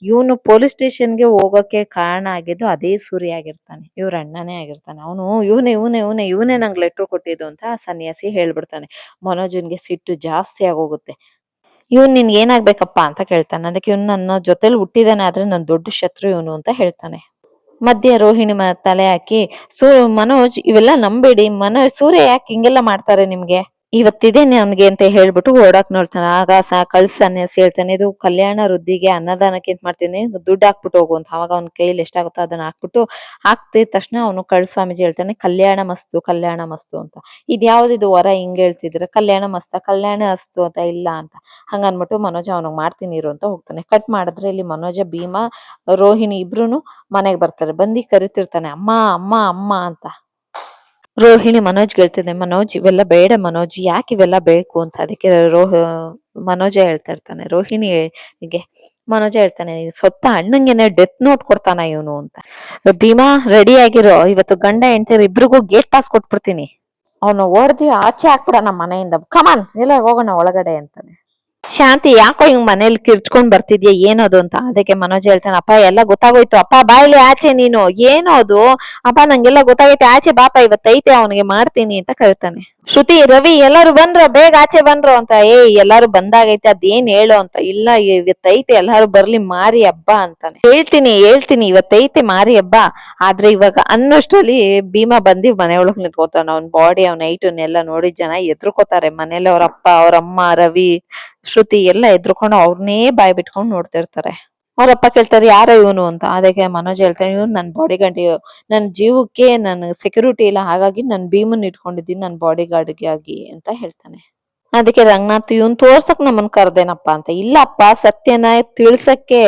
ಇವನು ಪೊಲೀಸ್ ಸ್ಟೇಷನ್ಗೆ ಹೋಗೋಕೆ ಕಾರಣ ಆಗಿದ್ದು ಅದೇ ಸೂರ್ಯ ಆಗಿರ್ತಾನೆ. ಇವ್ರ ಅಣ್ಣನೇ ಆಗಿರ್ತಾನೆ. ಅವನು ಇವನೇ ಇವನೇ ಇವನೇ ಇವನೇ ನಂಗೆ ಲೆಟ್ರ್ ಕೊಟ್ಟಿದ್ದು ಅಂತ ಆ ಸನ್ಯಾಸಿ ಹೇಳ್ಬಿಡ್ತಾನೆ. ಮನೋಜನ್ಗೆ ಸಿಟ್ಟು ಜಾಸ್ತಿ ಆಗೋಗುತ್ತೆ. ಇವನ್ ನಿನ್ಗೆ ಏನಾಗ್ಬೇಕಪ್ಪ ಅಂತ ಕೇಳ್ತಾನೆ. ಅದಕ್ಕೆ ಇವ್ನು ನನ್ನ ಜೊತೆಲಿ ಹುಟ್ಟಿದಾನೆ, ಆದ್ರೆ ನನ್ನ ದೊಡ್ಡ ಶತ್ರು ಇವನು ಅಂತ ಹೇಳ್ತಾನೆ. ಮಧ್ಯೆ ರೋಹಿಣಿ ತಲೆ ಹಾಕಿ ಸೂ ಮನೋಜ್ ಇವೆಲ್ಲ ನಂಬೇಡಿ. ಮನೋಜ್ ಸೂರ್ಯ ಯಾಕೆ ಹಿಂಗೆಲ್ಲ ಮಾಡ್ತಾರೆ ನಿಮ್ಗೆ? ಇವತ್ತಿದೇನೆ ನನ್ಗೆ ಅಂತ ಹೇಳ್ಬಿಟ್ಟು ಓಡಾಕ್ ನೋಡ್ತಾನೆ. ಆಗ ಸ ಕಳ್ಸ ಸನ್ಯಾಸಿ ಹೇಳ್ತಾನೆ, ಇದು ಕಲ್ಯಾಣ ವೃದ್ಧಿಗೆ ಅನ್ನದಾನಕ್ಕೆ ಅಂತ ಮಾಡ್ತೀನಿ. ದುಡ್ಡು ಹಾಕ್ಬಿಟ್ಟು ಹೋಗು ಅಂತ. ಅವಾಗ ಅವ್ನ ಕೈಯಲ್ಲಿ ಎಷ್ಟಾಗುತ್ತೋ ಅದನ್ನ ಹಾಕ್ಬಿಟ್ಟು ಹಾಕ್ತಿದ ತಕ್ಷಣ ಅವನು ಕಳ್ ಸ್ವಾಮೀಜಿ ಹೇಳ್ತಾನೆ, ಕಲ್ಯಾಣ ಮಸ್ತು ಕಲ್ಯಾಣ ಮಸ್ತು ಅಂತ. ಇದ್ಯಾವ್ದಿದು ವರ ಹಿಂಗ್ ಹೇಳ್ತಿದ್ರೆ, ಕಲ್ಯಾಣ ಮಸ್ತ, ಕಲ್ಯಾಣ ಅಸ್ತು ಅಂತ, ಇಲ್ಲ ಅಂತ. ಹಂಗ ಅನ್ಬಿಟ್ಟು ಮನೋಜ ಅವನಿಗೆ ಮಾಡ್ತೀನಿ ಇರು ಅಂತ ಹೋಗ್ತಾನೆ. ಕಟ್ ಮಾಡಿದ್ರೆ ಇಲ್ಲಿ ಮನೋಜ, ಭೀಮಾ, ರೋಹಿಣಿ ಇಬ್ರುನು ಮನೆಗೆ ಬರ್ತಾರೆ. ಬಂದು ಕರಿತಿರ್ತಾನೆ, ಅಮ್ಮ ಅಮ್ಮ ಅಮ್ಮ ಅಂತ. ರೋಹಿಣಿ ಮನೋಜ್ ಹೇಳ್ತಿದ್ದೆ ಮನೋಜ್, ಇವೆಲ್ಲ ಬೇಡ ಮನೋಜ್, ಯಾಕೆ ಇವೆಲ್ಲ ಬೇಕು ಅಂತ? ಅದಕ್ಕೆ ರೋಹ, ಮನೋಜ ಹೇಳ್ತಾ ಇರ್ತಾನೆ. ರೋಹಿಣಿಗೆ ಮನೋಜ ಹೇಳ್ತಾನೆ, ಸೊತ್ತ ಅಣ್ಣಂಗೆನೆ ಡೆತ್ ನೋಟ್ ಕೊಡ್ತಾನ ಇವನು ಅಂತ. ಭೀಮಾ ರೆಡಿ ಆಗಿರೋ, ಇವತ್ತು ಗಂಡ ಹೆಂಡತಿ ಇಬ್ರಿಗೂ ಗೇಟ್ ಪಾಸ್ ಕೊಟ್ಬಿಡ್ತೀನಿ. ಅವನು ಓಡ್ದಿ ಆಚೆ ಹಾಕ್ಬಿಡ ಮನೆಯಿಂದ. ಕಮಾನ್ ಇಲ್ಲ ಹೋಗೋಣ ಒಳಗಡೆ ಅಂತಾನೆ. ಶಾಂತಿ, ಯಾಕೋ ಹಿಂಗ್ ಮನೇಲಿ ಕಿರ್ಚ್ಕೊಂಡ್ ಬರ್ತಿದ್ಯಾ, ಏನದು ಅಂತ? ಅದಕ್ಕೆ ಮನೋಜ್ ಹೇಳ್ತಾನೆ, ಅಪ್ಪ, ಎಲ್ಲ ಗೊತ್ತಾಗೋಯ್ತು. ಅಪ್ಪ ಬಾಯ್ಲಿ ಆಚೆ ನೀನು. ಏನೋ ಅದು ಅಪ್ಪ, ನಂಗೆಲ್ಲ ಗೊತ್ತಾಗೈತೆ. ಆಚೆ ಬಾಪ, ಇವತ್ತೈತೆ, ಅವನಿಗೆ ಮಾಡ್ತೀನಿ, ಅಂತ ಕರಿತಾನೆ. ಶ್ರುತಿ, ರವಿ, ಎಲ್ಲಾರು ಬಂದ್ರ, ಬೇಗ ಆಚೆ ಬಂದ್ರು ಅಂತ. ಏ, ಎಲ್ಲಾರು ಬಂದಾಗೈತೆ, ಅದೇನ್ ಹೇಳು ಅಂತ. ಇಲ್ಲ, ಇವತ್ತೈತೆ, ಎಲ್ಲಾರು ಬರ್ಲಿ, ಮಾರಿ ಹಬ್ಬ ಅಂತಾನೆ. ಹೇಳ್ತೀನಿ ಹೇಳ್ತೀನಿ, ಇವತ್ತೈತೆ, ಮಾರಿ ಹಬ್ಬ. ಆದ್ರೆ ಇವಾಗ ಅನ್ನೋಷ್ಟರಲ್ಲಿ ಭೀಮಾ ಬಂದಿ ಒಳಗ್ ನಿಂತ್ಕೋತಾನ. ಅವ್ನ ಬಾಡಿ ಅವ್ನ ಎಲ್ಲ ನೋಡಿ ಜನ ಎದ್ರುಕೋತಾರೆ. ಮನೇಲಿ ಅವ್ರ ಅಪ್ಪ, ಅವ್ರ ಅಮ್ಮ, ರವಿ, ಶ್ರುತಿ ಎಲ್ಲ ಎದ್ರುಕೊಂಡು ಅವ್ರನ್ನೇ ಬಾಯ್ ಬಿಟ್ಕೊಂಡು ನೋಡ್ತಿರ್ತಾರೆ. ಅವ್ರಪ್ಪ ಕೇಳ್ತಾರೆ, ಯಾರ ಇವನು? ಅಂತ. ಅದಕ್ಕೆ ಮನೋಜ್ ಹೇಳ್ತಾನೆ ಇವನು ನನ್ನ ಬಾಡಿ ಗಾರ್ಡ್ ನನ್ನ ಜೀವಕ್ಕೆ ನನ್ನ ಸೆಕ್ಯೂರಿಟಿ ಇಲ್ಲ. ಹಾಗಾಗಿ ನಾನು ಭೀಮನ್ ಇಟ್ಕೊಂಡಿದ್ದೀನಿ ನನ್ನ ಬಾಡಿ ಆಗಿ, ಅಂತ ಹೇಳ್ತಾನೆ. ಅದಕ್ಕೆ ರಂಗನಾಥ್, ಇವನ್ ತೋರ್ಸಕ್ ನಮ್ಮನ್ ಕರ್ದೇನಪ್ಪ ಅಂತ. ಇಲ್ಲಪ್ಪ ಸತ್ಯನ ತಿಳ್ಸಕ್ಕೆ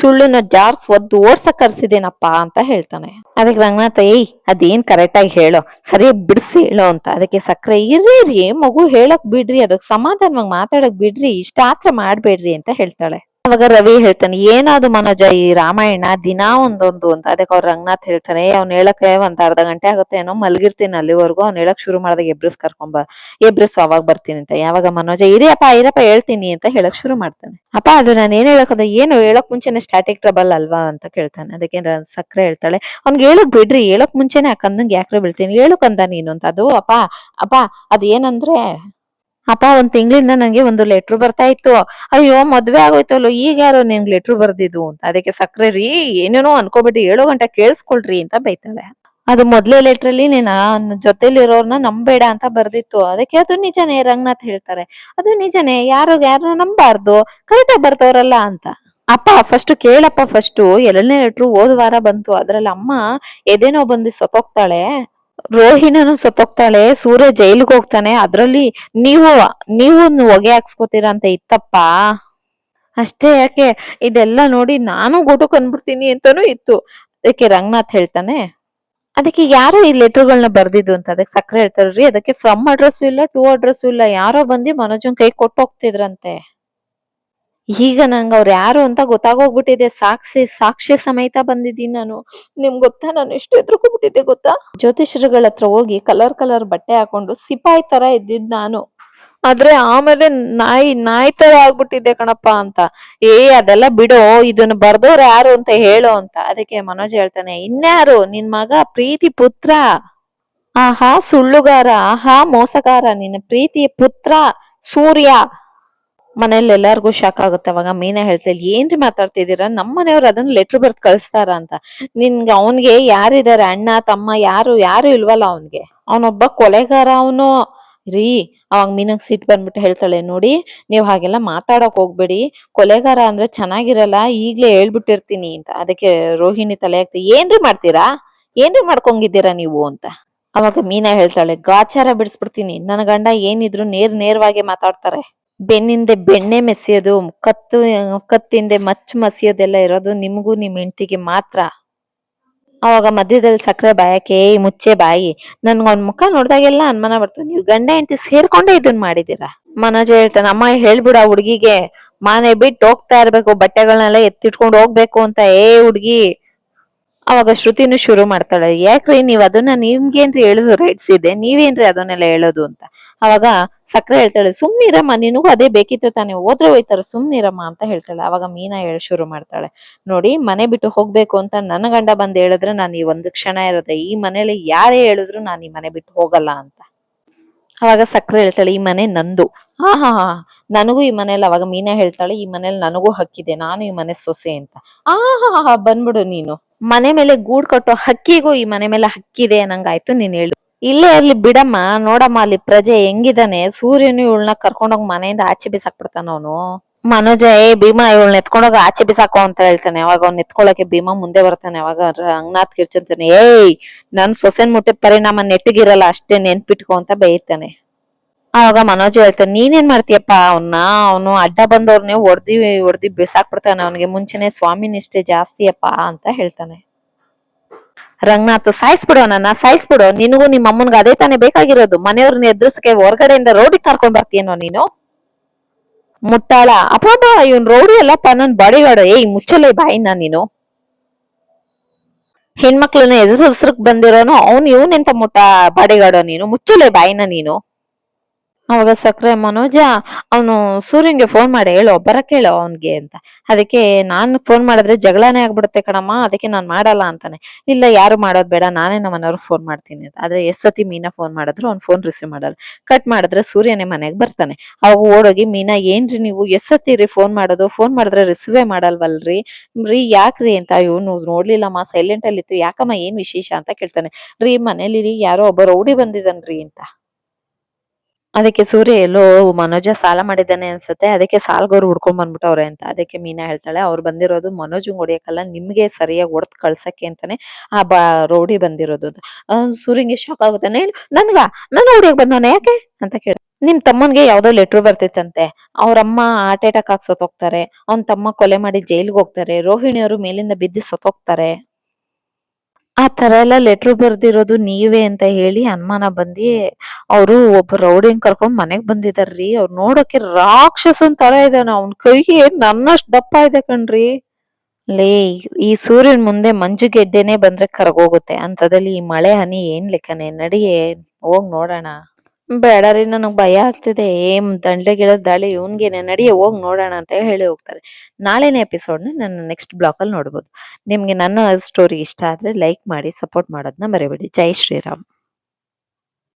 ಸುಳ್ಳಿನ ಜಾರ್ಸ್ ಒದ್ದು ಓಡ್ಸಕ್ ಕರ್ಸಿದೇನಪ್ಪ ಅಂತ ಹೇಳ್ತಾನೆ. ಅದಕ್ಕೆ ರಂಗನಾಥ, ಏಯ್, ಅದೇನ್ ಕರೆಕ್ಟ್ ಆಗಿ ಹೇಳೋ. ಸರಿ ಬಿಡ್ಸಿ ಹೇಳೋ ಅಂತ. ಅದಕ್ಕೆ ಸಕ್ರೆ, ಇರ್ರಿ ಮಗು ಹೇಳಕ್ ಬಿಡ್ರಿ. ಅದಕ್ ಸಮಾಧಾನವಾಗಿ ಮಾತಾಡಕ್ ಬಿಡ್ರಿ. ಇಷ್ಟಾತ್ರ ಮಾಡ್ಬೇಡ್ರಿ ಅಂತ ಹೇಳ್ತಾಳೆ. ಅವಾಗ ರವಿ ಹೇಳ್ತಾನೆ, ಏನಾದ್ರು ಮನೋಜ, ಈ ರಾಮಾಯಣ ದಿನಾ ಒಂದೊಂದು ಅಂತ. ಅದಕ್ಕೆ ಅವ್ರ ರಂಗನಾಥ್ ಹೇಳ್ತಾನೆ ಅವ್ನ್ ಹೇಳಕ್ಕೆ ಒಂದ್ ಅರ್ಧ ಗಂಟೆ ಆಗುತ್ತೆ, ಏನೋ ಮಲ್ಗಿರ್ತೀನಿ ಅಲ್ಲಿವರೆಗೂ, ಅವ್ನ್ ಹೇಳಕ್ ಶುರು ಮಾಡಿದಾಗ ಎಬ್ರಿಸ್ ಕರ್ಕೊಂಬ ಎಬ್ರಿಸ್ ಅವಾಗ ಬರ್ತೀನಿ ಅಂತ. ಯಾವಾಗ ಮನೋಜ, ಇರಿಯಪ್ಪ ಇರಪ್ಪ ಹೇಳ್ತೀನಿ ಅಂತ ಹೇಳಕ್ ಶುರು ಮಾಡ್ತಾನೆ. ಅಪ್ಪ, ಅದು ನಾನು ಏನ್ ಹೇಳಕ್ ಏನು ಹೇಳಕ್ ಮುಂಚೆನೆ ಸ್ಟಾಟಿಕ್ ಟ್ರಬಲ್ ಅಲ್ವಾ? ಅಂತ ಕೇಳ್ತಾನೆ. ಅದಕ್ಕೆ ಸಕ್ಕರೆ ಹೇಳ್ತಾಳೆ, ಅವ್ನ್ಗೆ ಹೇಳಕ್ ಬಿಡ್ರಿ, ಹೇಳಕ್ ಮುಂಚೆನೆ ಅಕ್ಕಂದಂಗೆ ಕಂದಂಗೆ ಯಾಕ್ರೆ ಬೀಳ್ತೀನಿ ಹೇಳಕ್ ಅಂದ ನೀನು ಅಂತ. ಅದು, ಅಪ್ಪ ಅಪ್ಪ ಅದ್ ಏನಂದ್ರೆ ಅಪ್ಪ, ಒಂದ್ ತಿಂಗಳಿಂದ ನಂಗೆ ಒಂದು ಲೆಟ್ರ್ ಬರ್ತಾ ಇತ್ತು. ಅಯ್ಯೋ, ಮದ್ವೆ ಆಗೋಯ್ತಲ್ಲೋ, ಈಗ ಯಾರೋ ನಿಂಗ್ ಲೆಟ್ರ್ ಬರ್ದಿದ್ದು ಅಂತ. ಅದಕ್ಕೆ ಸಕ್ರೆ ರೀ, ಏನೇನೋ ಅನ್ಕೋಬಿಟ್ಟು ಏಳು ಗಂಟೆ ಕೇಳಿಸ್ಕೊಳ್ರಿ ಅಂತ ಬೈತಾಳೆ. ಅದು ಮೊದ್ಲೇ ಲೆಟರ್ ಅಲ್ಲಿ ನೀನ್ ಜೊತೆಲಿರೋರ್ನ ನಂಬೇಡ ಅಂತ ಬರ್ದಿತ್ತು. ಅದಕ್ಕೆ ಅದು ನಿಜನೇ, ರಂಗನಾಥ್ ಹೇಳ್ತಾರೆ. ಅದು ನಿಜನೇ, ಯಾರು ಯಾರು ನಂಬಾರ್ದು ಕರೆಕ್ಟ್ ಆಗಿ ಬರ್ತವ್ರಲ್ಲ ಅಂತ. ಅಪ್ಪ ಫಸ್ಟ್ ಕೇಳಪ್ಪ ಫಸ್ಟ್ ಎರಡನೇ ಲೆಟ್ರು ಹೋದ ವಾರ ಬಂತು. ಅದ್ರಲ್ಲಿ ಅಮ್ಮ ಎದೇನೋ ಬಂದು ಸತ್ತೋಗ್ತಾಳೆ ರೋಹಿಣನು ಸತ್ತೋಗ್ತಾಳೆ, ಸೂರ್ಯ ಜೈಲಿಗೆ ಹೋಗ್ತಾನೆ, ಅದ್ರಲ್ಲಿ ನೀವು ನೀವು ಹೊಗೆ ಹಾಕ್ಸ್ಕೊತೀರ ಅಂತ ಇತ್ತಪ್ಪ? ಅಷ್ಟೇ ಯಾಕೆ? ಇದೆಲ್ಲ ನೋಡಿ ನಾನು ಗೋಟಕ್ ಅಂದ್ಬಿಡ್ತೀನಿ ಅಂತಾನೂ ಇತ್ತು. ಅದಕ್ಕೆ ರಂಗನಾಥ್ ಹೇಳ್ತಾನೆ, ಅದಕ್ಕೆ ಯಾರೋ ಈ ಲೆಟರ್ಗಳನ್ನ ಬರ್ದಿದ್ದು ಅಂತ? ಅದಕ್ಕೆ ಸಕ್ಕರೆ ಹೇಳ್ತಾರ್ರಿ ಅದಕ್ಕೆ ಫ್ರಮ್ ಅಡ್ರೆಸ್ ಇಲ್ಲ ಟು ಅಡ್ರೆಸ್ ಇಲ್ಲ, ಯಾರೋ ಬಂದು ಮನೋಜನ್ ಕೈ ಕೊಟ್ಟು ಹೋಗ್ತಿದ್ರಂತೆ. ಈಗ ನಂಗೆ ಅವ್ರು ಯಾರು ಅಂತ ಗೊತ್ತಾಗೋಗ್ಬಿಟ್ಟಿದೆ. ಸಾಕ್ಷಿ ಸಾಕ್ಷಿ ಸಮೇತ ಬಂದಿದ್ದೀನಿ ನಾನು. ನಿಮ್ಗೆ ಗೊತ್ತಾ? ನಾನು ಎಷ್ಟು ಎದ್ರುಕೊಂಡ್ಬಿಟ್ಟಿದ್ದೆ ಗೊತ್ತಾ? ಜ್ಯೋತಿಷ್ಯರುಗಳ ಹತ್ರ ಹೋಗಿ ಕಲರ್ ಕಲರ್ ಬಟ್ಟೆ ಹಾಕೊಂಡು ಸಿಪಾಯಿ ತರ ಇದ್ದಿದ್ ನಾನು. ಆದ್ರೆ ಆಮೇಲೆ ನಾಯಿ ನಾಯಿ ತರ ಆಗ್ಬಿಟ್ಟಿದ್ದೆ ಕಣಪ್ಪ ಅಂತ. ಏ, ಅದೆಲ್ಲ ಬಿಡು ಇದನ್ನ ಬರ್ದವ್ರು ಯಾರು ಅಂತ ಹೇಳು ಅಂತ. ಅದಕ್ಕೆ ಮನೋಜ್ ಹೇಳ್ತಾನೆ, ಇನ್ಯಾರು? ನಿನ್ ಮಗ ಪ್ರೀತಿ ಪುತ್ರ? ಆಹಾ, ಸುಳ್ಳುಗಾರ. ಆಹಾ, ಮೋಸಗಾರ. ನಿನ್ನ ಪ್ರೀತಿಯ ಪುತ್ರ ಸೂರ್ಯ. ಮನೇಲಿ ಎಲ್ಲಾರ್ಗು ಶಾಕ್ ಆಗುತ್ತೆ. ಅವಾಗ ಮೀನಾ ಹೇಳ್ತಾಳೆ ಏನ್ರಿ ಮಾತಾಡ್ತಿದ್ದೀರಾ? ನಮ್ಮ ಮನೆಯವ್ರು ಅದನ್ನ ಲೆಟರ್ ಬರ್ದ್ ಕಳಿಸ್ತಾರ ಅಂತ. ನಿನ್ಗೆ ಅವನ್ಗೆ ಯಾರಿದಾರೆ ಅಣ್ಣ, ತಮ್ಮ, ಯಾರು? ಯಾರು ಇಲ್ವಲ್ಲ ಅವನ್ಗೆ? ಅವನೊಬ್ಬ ಕೊಲೆಗಾರ ಅವನು. ರೀ, ಅವಾಗ ಮೀನಾಗ್ ಸಿಟ್ ಬಂದ್ಬಿಟ್ಟು ಹೇಳ್ತಾಳೆ, ನೋಡಿ, ನೀವ್ ಹಾಗೆಲ್ಲ ಮಾತಾಡಕ್ ಹೋಗ್ಬೇಡಿ. ಕೊಲೆಗಾರ ಅಂದ್ರೆ ಚೆನ್ನಾಗಿರಲ್ಲ, ಈಗ್ಲೇ ಹೇಳ್ಬಿಟ್ಟಿರ್ತೀನಿ ಅಂತ. ಅದಕ್ಕೆ ರೋಹಿಣಿ ತಲೆ ಹಾಕ್ತಿ, ಏನ್ರಿ ಮಾಡ್ತೀರಾ? ಏನ್ರಿ ಮಾಡ್ಕೊಂಗಿದ್ದೀರಾ ನೀವು? ಅಂತ. ಅವಾಗ ಮೀನಾ ಹೇಳ್ತಾಳೆ, ಗಾಚಾರ ಬಿಡಿಸ್ಬಿಡ್ತೀನಿ. ನನ್ನ ಗಂಡ ಏನಿದ್ರು ನೇರ್ ನೇರವಾಗಿ ಮಾತಾಡ್ತಾರೆ. ಬೆನ್ನಿಂದೆ ಬೆಣ್ಣೆ ಮೆಸಿಯೋದು ಕತ್ತು, ಕತ್ತಿಂದೆ ಮಚ್ಚು ಮಸಿಯೋದೆಲ್ಲ ಇರೋದು ನಿಮಗೂ ನಿಮ್ಮ ಹೆಂಡತಿಗೆ ಮಾತ್ರ. ಅವಾಗ ಮಧ್ಯದಲ್ಲಿ ಸಕ್ಕರೆ ಬಾಯಕ್ಕೆ ಮುಚ್ಚೆ ಬಾಯಿ, ನನ್ಗ ಒಂದ್ ಮುಖ ನೋಡಿದಾಗೆಲ್ಲ ಅನುಮಾನ ಬರ್ತದೆ. ನೀವು ಗಂಡ ಹೆಂಡತಿ ಸೇರ್ಕೊಂಡೇ ಇದನ್ ಮಾಡಿದೀರಾ ಮನೋಜ್ ಹೇಳ್ತಾನೆ, ಅಮ್ಮ ಹೇಳ್ಬಿಡ ಹುಡ್ಗಿಗೆ. ಮನೆ ಬಿಟ್ಟು ಹೋಗ್ತಾ ಇರ್ಬೇಕು ಬಟ್ಟೆಗಳನ್ನೆಲ್ಲ ಎತ್ತಿಟ್ಕೊಂಡು ಹೋಗ್ಬೇಕು ಅಂತ, ಏ ಹುಡ್ಗಿ ಅವಾಗ ಶ್ರುತಿನು ಶುರು ಮಾಡ್ತಾಳೆ, ಯಾಕ್ರಿ ನೀವ್ ಅದನ್ನ ನಿಮ್ಗೇನ್ರಿ ಹೇಳುದು ರೈಟ್ಸ್ ಇದೆ? ನೀವೇನ್ರಿ ಅದನ್ನೆಲ್ಲ ಹೇಳೋದು? ಅಂತ. ಅವಾಗ ಸಕ್ರೆ ಹೇಳ್ತಾಳೆ, ಸುಮ್ನಿರಮ್ಮ, ನಿನಗೂ ಅದೇ ಬೇಕಿತ್ತು ತಾನೆ, ಹೋದ್ರೆ ಹೋಯ್ತಾರ, ಸುಮ್ನಿರಮ್ಮ ಅಂತ ಹೇಳ್ತಾಳೆ. ಅವಾಗ ಮೀನಾ ಹೇಳ ಶುರು ಮಾಡ್ತಾಳೆ, ನೋಡಿ, ಮನೆ ಬಿಟ್ಟು ಹೋಗ್ಬೇಕು ಅಂತ ನನ್ನ ಗಂಡ ಬಂದ್ ಹೇಳಿದ್ರೆ ನಾನು ಈ ಒಂದು ಕ್ಷಣ ಇರುತ್ತೆ ಈ ಮನೇಲಿ ಯಾರೇ ಹೇಳಿದ್ರು ನಾನು ಈ ಮನೆ ಬಿಟ್ಟು ಹೋಗಲ್ಲ ಅಂತ. ಅವಾಗ ಸಕ್ರೆ ಹೇಳ್ತಾಳೆ, ಈ ಮನೆ ನಂದು. ಹಾ ಹಾ ಹಾ ನನಗೂ ಈ ಮನೇಲಿ ಅವಾಗ ಮೀನಾ ಹೇಳ್ತಾಳೆ, ಈ ಮನೇಲಿ ನನಗೂ ಹಕ್ಕಿದೆ, ನಾನು ಈ ಮನೆ ಸೊಸೆ ಅಂತ. ಆ ಹಾ ಹಾ, ಬಂದ್ಬಿಡು ನೀನು. ಮನೆ ಮೇಲೆ ಗೂಡ್ ಕಟ್ಟೋ ಹಕ್ಕಿಗೂ ಈ ಮನೆ ಮೇಲೆ ಹಕ್ಕಿದೆ ಅನ್ನಂಗಾಯ್ತು, ನೀನ್ ಹೇಳು. ಇಲ್ಲೇ ಇರ್ಲಿ ಬಿಡಮ್ಮ, ನೋಡಮ್ಮ, ಅಲ್ಲಿ ಪ್ರಜೆ ಹೆಂಗಿದಾನೆ, ಸೂರ್ಯನು ಇವಳನ್ನ ಕರ್ಕೊಂಡೋಗ್ ಮನೆಯಿಂದ ಆಚೆ ಬಿಸಾಕ್ಬಿಡ್ತಾನ ಅವನು. ಮನೋಜ, ಏ, ಭೀಮಾ, ಇವಳನ್ನ ಎತ್ಕೊಂಡೋಗ ಆಚೆ ಬಿಸಾಕೋ ಅಂತ ಹೇಳ್ತಾನೆ, ಅವಾಗ ಅವ್ನ ಎತ್ಕೊಳಕ್ಕೆ ಭೀಮಾ ಮುಂದೆ ಬರ್ತಾನೆ, ಅವಾಗ ರಂಗನಾಥ್ ಕಿರ್ಚಂತಾನೆ, ಏಯ್, ನನ್ ಸೊಸೆನ್ ಮುಟ್ಟೆ ಪರಿಣಾಮ ನೆಟ್ಟಿಗಿರಲ್ಲ, ಅಷ್ಟೇ ನೆನ್ಪಿಟ್ಕೋ ಅಂತ ಬೈತಾನೆ ಅವಾಗ ಮನೋಜ್ ಹೇಳ್ತಾನೆ, ನೀನೇನ್ ಮಾಡ್ತೀಯಪ್ಪ? ಅವನ್ನ ಅವನು ಅಡ್ಡ ಬಂದವ್ರನ್ನೇ ಹೊಡ್ದಿ ಹೊಡ್ದಿ ಬಿಸಾಕ್ಬಿಡ್ತಾನೆ ಅವನಿಗೆ. ಮುಂಚೆನೆ ಸ್ವಾಮಿ ನಿಷ್ಠೆ ಜಾಸ್ತಿಯಪ್ಪ ಅಂತ ಹೇಳ್ತಾನೆ. ರಂಗನಾಥ್, ಸಾಯಿಸ್ಬಿಡು ನನ್ನ ಸಾಯಿಸ್ಬಿಡು. ನಿನಗೂ ನಿಮ್ಮ ಅಮ್ಮನ್ಗೆ ಅದೇ ತಾನೇ ಬೇಕಾಗಿರೋದು. ಮನೆಯವ್ರನ್ನ ಎದುರಿಸಕ್ಕೆ ಹೊರಗಡೆಯಿಂದ ರೋಡಿಗೆ ಕರ್ಕೊಂಡ್ ಬರ್ತೀಯನೋ ನೀನು? ಮುಟ್ಟಾಳ ಅಪ್ಪ ಇವನ್ ರೌಡಿ ಅಲ್ಲಪ್ಪ, ನನ್ ಬಾಡಿಗಾರ್ಡ್ ಏಯ್ ಮುಚ್ಚಲೆ ಬಾಯಿನ ನೀನು. ಹೆಣ್ಮಕ್ಳನ್ನ ಎದುರಿಸ್ರಕ್ ಬಂದಿರೋನು, ಅವ್ನು ಇವನೆಂತ ಮುಟ್ಟ ಬಾಡಿಗಾಡೋ ನೀನು? ಮುಚ್ಚಲೇ ಬಾಯಿನ ನೀನು? ಅವಾಗ ಸಕ್ರೆ ಮನೋಜ, ಅವನು ಸೂರ್ಯನ್ಗೆ ಫೋನ್ ಮಾಡಿ, ಹೇಳು ಬರಕ್ ಹೇಳು ಅವನ್ಗೆ ಅಂತ. ಅದಕ್ಕೆ ನಾನು ಫೋನ್ ಮಾಡಿದ್ರೆ ಜಗಳನೇ ಆಗ್ಬಿಡುತ್ತೆ ಕಣಮ್ಮ, ಅದಕ್ಕೆ ನಾನ್ ಮಾಡಲ್ಲ ಅಂತಾನೆ. ಇಲ್ಲ, ಯಾರು ಮಾಡೋದ್ ಬೇಡ, ನಾನೇ ನಮ್ಮ ಮನೆಯವ್ರಿಗೆ ಫೋನ್ ಮಾಡ್ತೀನಿ ಅಂತ. ಆದ್ರೆ ಎಷ್ಟ್ ಸತಿ ಮೀನಾ ಫೋನ್ ಮಾಡಿದ್ರು, ಅವ್ನು ಫೋನ್ ರಿಸೀವ್ ಮಾಡಲ್ಲ. ಕಟ್ ಮಾಡಿದ್ರೆ ಸೂರ್ಯನೇ ಮನೆಗೆ ಬರ್ತಾನೆ. ಅವಾಗ ಓಡೋಗಿ, ಮೀನಾ, ಏನ್ರಿ ನೀವು ಎಸ್ ಸತಿ ರೀ ಫೋನ್ ಮಾಡೋದು? ಫೋನ್ ಮಾಡಿದ್ರೆ ರಿಸೀವೇ ಮಾಡಲ್ವಲ್ರಿ? ರೀ, ಯಾಕ್ರಿ ಅಂತ ಇವನು ನೋಡ್ಲಿಲ್ಲಮ್ಮ ಸೈಲೆಂಟ್ ಅಲ್ಲಿ ಇತ್ತು ಯಾಕಮ್ಮ, ಏನ್ ವಿಶೇಷ? ಅಂತ ಕೇಳ್ತಾನೆ. ರೀ ಮನೇಲಿ ಯಾರೋ ಒಬ್ಬ ರೌಡಿ ಬಂದಿದನ್ರಿ ಅಂತ. ಅದಕ್ಕೆ ಸೂರ್ಯ ಎಲ್ಲೋ ಮನೋಜ ಸಾಲ ಮಾಡಿದ್ದಾನೆ ಅನ್ಸುತ್ತೆ. ಅದಕ್ಕೆ ಸಾಲ್ಗೋರು ಹುಡ್ಕೊಂಡ್ ಬಂದ್ಬಿಟ್ಟವ್ರೆ ಅಂತ. ಅದಕ್ಕೆ ಮೀನಾ ಹೇಳ್ತಾಳೆ, ಅವ್ರು ಬಂದಿರೋದು ಮನೋಜ್ ಹೊಡಿಯಕ್ಕಲ್ಲ ನಿಮ್ಗೆ ಸರಿಯಾಗಿ ಹೊಡೆದ್ ಕಳ್ಸಕ್ಕೆ ಅಂತಾನೆ ಆ ಬಾ ರೌಡಿ ಬಂದಿರೋದು ಅಂತ. ಸೂರ್ಯಂಗೆ ಶಾಕ್ ಆಗುತ್ತಾನೆ ನನ್ಗ? ನನ್ನ ಹೊಡಿಯಕ್ ಬಂದವನ ಯಾಕೆ? ಅಂತ ಕೇಳ, ನಿಮ್ ತಮ್ಮನ್ಗೆ ಯಾವ್ದೋ ಲೆಟ್ರ್ ಬರ್ತಿತ್ತಂತೆ. ಅವ್ರಮ್ಮ ಹಾರ್ಟ್ ಅಟ್ಯಾಕ್ ಆಗಿ ಸತ್ತೋಗ್ತಾರೆ ಅವ್ನ್ ತಮ್ಮ ಕೊಲೆ ಮಾಡಿ ಜೈಲ್ಗೆ ಹೋಗ್ತಾರೆ. ರೋಹಿಣಿ ಅವರು ಮೇಲಿಂದ ಬಿದ್ದು ಸತ್ತೋಗ್ತಾರೆ ಆ ತರ ಎಲ್ಲ ಲೆಟರ್ ಬರ್ದಿರೋದು ನೀವೇ ಅಂತ ಹೇಳಿ ಅನುಮಾನ ಬಂದಿ ಅವರು ಒಬ್ಬ ರೌಡಿನ್ ಕರ್ಕೊಂಡ್ ಮನೆಗ್ ಬಂದಿದಾರ್ರಿ. ಅವ್ರು ನೋಡೋಕೆ ರಾಕ್ಷಸನ್ ತರ ಇದಾನ. ಅವ್ನ್ ಕೈಗೆ ನನ್ನಷ್ಟು ದಪ್ಪ ಇದೆ ಕಣ್ರಿ. ಲೇ, ಈ ಸೂರ್ಯನ್ ಮುಂದೆ ಮಂಜು ಗೆಡ್ಡೆನೆ ಬಂದ್ರೆ ಕರಗೋಗುತ್ತೆ. ಅಂತದಲ್ಲಿ ಈ ಮಳೆ ಹನಿ ಏನ್ ಲೆಕ್ಕನೆ? ನಡಿಯೇ, ಹೋಗ್ ನೋಡೋಣ. ಬೇಡ ರೀ, ನನಗ್ ಭಯ ಆಗ್ತಿದೆ. ಏಮ್ ದಂಡ್ಲೆಗಿಳದ್ ದಾಳಿ ಇವನ್ಗೇನೆ ನಡಿ ಹೋಗ್ ನೋಡೋಣ ಅಂತ ಹೇಳಿ ಹೋಗ್ತಾರೆ. ನಾಳೆನೇ ಎಪಿಸೋಡ್ನ ನನ್ನ ನೆಕ್ಸ್ಟ್ ಬ್ಲಾಕ್ ಅಲ್ಲಿ ನೋಡ್ಬೋದು. ನಿಮ್ಗೆ ನನ್ನ ಸ್ಟೋರಿ ಇಷ್ಟ ಆದ್ರೆ ಲೈಕ್ ಮಾಡಿ ಸಪೋರ್ಟ್ ಮಾಡೋದನ್ನ ಮರಿಬೇಡಿ. ಜೈ ಶ್ರೀರಾಮ್.